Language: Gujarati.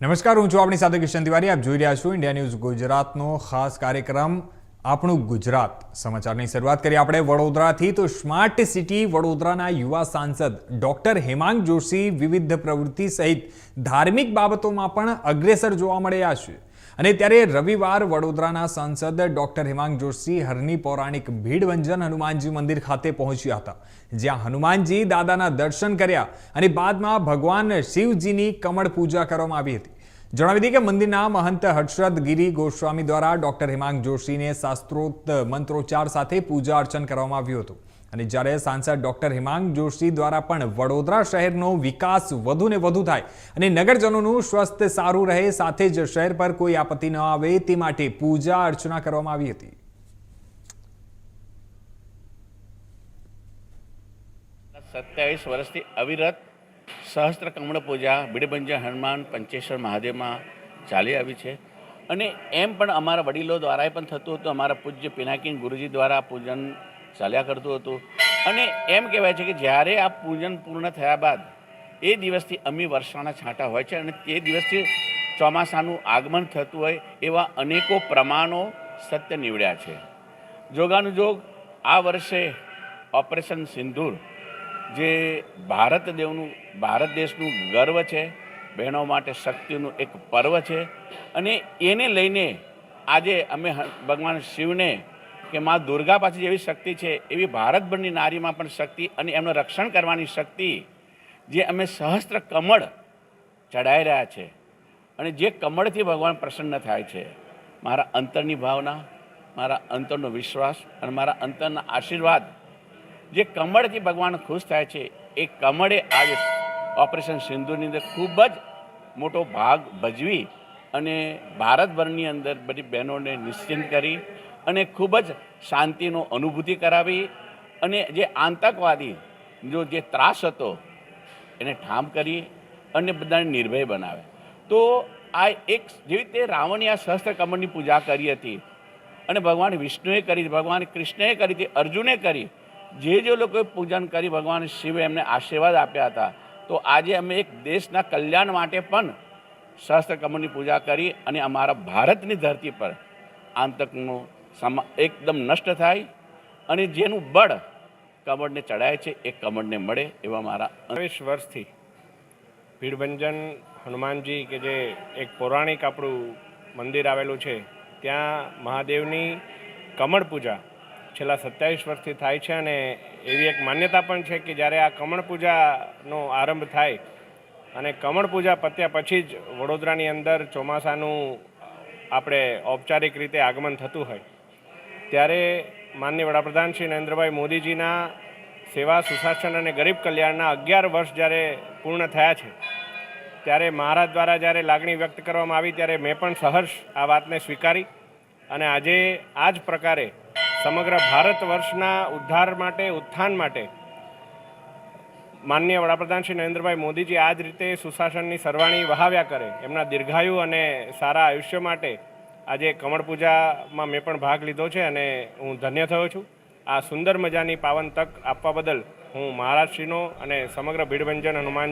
નમસ્કાર, હું છું આપણી સાથે કિશન તિવારી. આપ જોઈ રહ્યા છો ઇન્ડિયા ન્યૂઝ ગુજરાતનો ખાસ કાર્યક્રમ, આપણું ગુજરાત. સમાચારની શરૂઆત કરીએ આપણે વડોદરાથી. તો સ્માર્ટ સિટી વડોદરાના યુવા સાંસદ ડોક્ટર હેમાંગ જોશી વિવિધ પ્રવૃત્તિ સહિત ધાર્મિક બાબતોમાં પણ અગ્રેસર જોવા મળ્યા છે. અને ત્યારે રવિવાર વડોદરાના સાંસદ ડોક્ટર હેમાંગ જોશી હરની પૌરાણિક ભીડભંજન હનુમાનજી મંદિર ખાતે પહોંચ્યા હતા, જ્યાં હનુમાનજી દાદાના દર્શન કર્યા અને બાદમાં ભગવાન શિવજીની કમળ પૂજા કરવામાં આવી હતી. જણાવી દઈએ કે મંદિરના મહંત હર્ષદ ગિરી ગોસ્વામી દ્વારા ડોક્ટર હેમાંગ જોશીને શાસ્ત્રોક્ત મંત્રોચ્ચાર સાથે પૂજા અર્ચન કરવામાં આવ્યું હતું. અને જ્યારે સાંસદ ડોક્ટર હિમાંગ જોશી દ્વારા પણ વડોદરા શહેરનો વિકાસ વધુ ને વધુ થાય અને નગરજનોનું સ્વસ્થ સારું રહે, સાથે જ શહેર પર કોઈ આપત્તિ ન આવે, તે માટે પૂજા અર્ચના કરવામાં આવી હતી. સત્યાવીસ વર્ષથી અવિરત સહસ્ત્ર કમળ પૂજા, બીડબંજા હનુમાન, પંચેશ્વર મહાદેવમાં ચાલી આવી છે. અને એમ પણ અમારા વડીલો દ્વારા પણ થતું હતું, અમારા પૂજ્ય પિનાકીન ગુરુજી દ્વારા પૂજન ચાલ્યા કરતું હતું. અને એમ કહેવાય છે કે જ્યારે આ પૂજન પૂર્ણ થયા બાદ એ દિવસથી અમી વર્ષાના છાંટા હોય છે અને તે દિવસથી ચોમાસાનું આગમન થતું હોય એવા અનેકો પ્રમાણો સત્ય નીવડ્યા છે. જોગાનુજોગ આ વર્ષે ઓપરેશન સિંધુર જે ભારત દેવનું, ભારત દેશનું ગર્વ છે, બહેનો માટે શક્તિનું એક પર્વ છે. અને એને લઈને આજે અમે ભગવાન શિવને કે મા દુર્ગા પાસે જેવી શક્તિ છે, એવી ભારતભરની નારીમાં પણ શક્તિ અને એમનું રક્ષણ કરવાની શક્તિ જે અમે સહસ્ત્ર કમળ ચડાઈ રહ્યા છે. અને જે કમળથી ભગવાન પ્રસન્ન થાય છે. મારા અંતરની ભાવના, મારા અંતરનો વિશ્વાસ અને મારા અંતરના આશીર્વાદ જે કમળથી ભગવાન ખુશ થાય છે, એ કમળે આજે ઓપરેશન સિંધુની અંદર ખૂબ જ મોટો ભાગ ભજવી અને ભારતભરની અંદર બધી બહેનોને નિશ્ચિંત કરી અને ખૂબ જ શાંતિનો અનુભૂતિ કરાવી અને જે આતંકવાદી જો જે ત્રાસ હતો, એને ઠામ કરી અને બધાને નિર્ભય બનાવે. તો આ એક જેવી રીતે રાવણે આ સહસ્ત્ર કમળની પૂજા કરી હતી અને ભગવાન વિષ્ણુએ કરી, ભગવાન કૃષ્ણએ કરી હતી, અર્જુને કરી, જે જે લોકોએ પૂજન કરી, ભગવાન શિવે એમને આશીર્વાદ આપ્યા હતા. તો આજે અમે એક દેશના કલ્યાણ માટે પણ સહસ્ત્ર કમળની પૂજા કરી અને અમારા ભારતની ધરતી પર આંતકનો સમા એકદમ નષ્ટ થાય અને જેનું બળ કમળને ચડાય છે, એ કમળને મળે એવા મારા ત્રેવીસ વર્ષથી ભીડભંજન હનુમાનજી કે જે એક પૌરાણિક આપણું મંદિર આવેલું છે, ત્યાં મહાદેવની કમળ પૂજા છેલ્લા સત્યાવીસ વર્ષથી થાય છે અને એવી એક માન્યતા પણ છે કે જ્યારે આ કમળ પૂજાનો આરંભ થાય અને કમળ પૂજા પત્યા પછી જ વડોદરાની અંદર ચોમાસાનું આપણે ઔપચારિક રીતે આગમન થતું હોય ત્યારે માનનીય વડાપ્રધાન શ્રી નરેન્દ્રભાઈ મોદીજીના સેવા, સુશાસન અને ગરીબ કલ્યાણના અગિયાર વર્ષ જ્યારે પૂર્ણ થયા છે, ત્યારે મહારાજ દ્વારા જ્યારે લાગણી વ્યક્ત કરવામાં આવી, ત્યારે મેં પણ સહર્ષ આ વાતને સ્વીકારી અને આજે આ જ પ્રકારે સમગ્ર ભારત વર્ષના ઉદ્ધાર માટે, ઉત્થાન માટે માનનીય વડાપ્રધાન શ્રી નરેન્દ્રભાઈ મોદીજી આ જ રીતે સુશાસનની સરવાણી વહાવ્યા કરે, એમના દીર્ઘાયુ અને સારા આયુષ્ય માટે આજે કમળ પૂજામાં મેં પણ ભાગ લીધો છે અને હું ધન્ય થયો છું. આ સુંદર મજાની પાવન તક આપવા બદલ હું મહારાજશ્રીનો અને સમગ્ર ભીડભંજન હનુમાન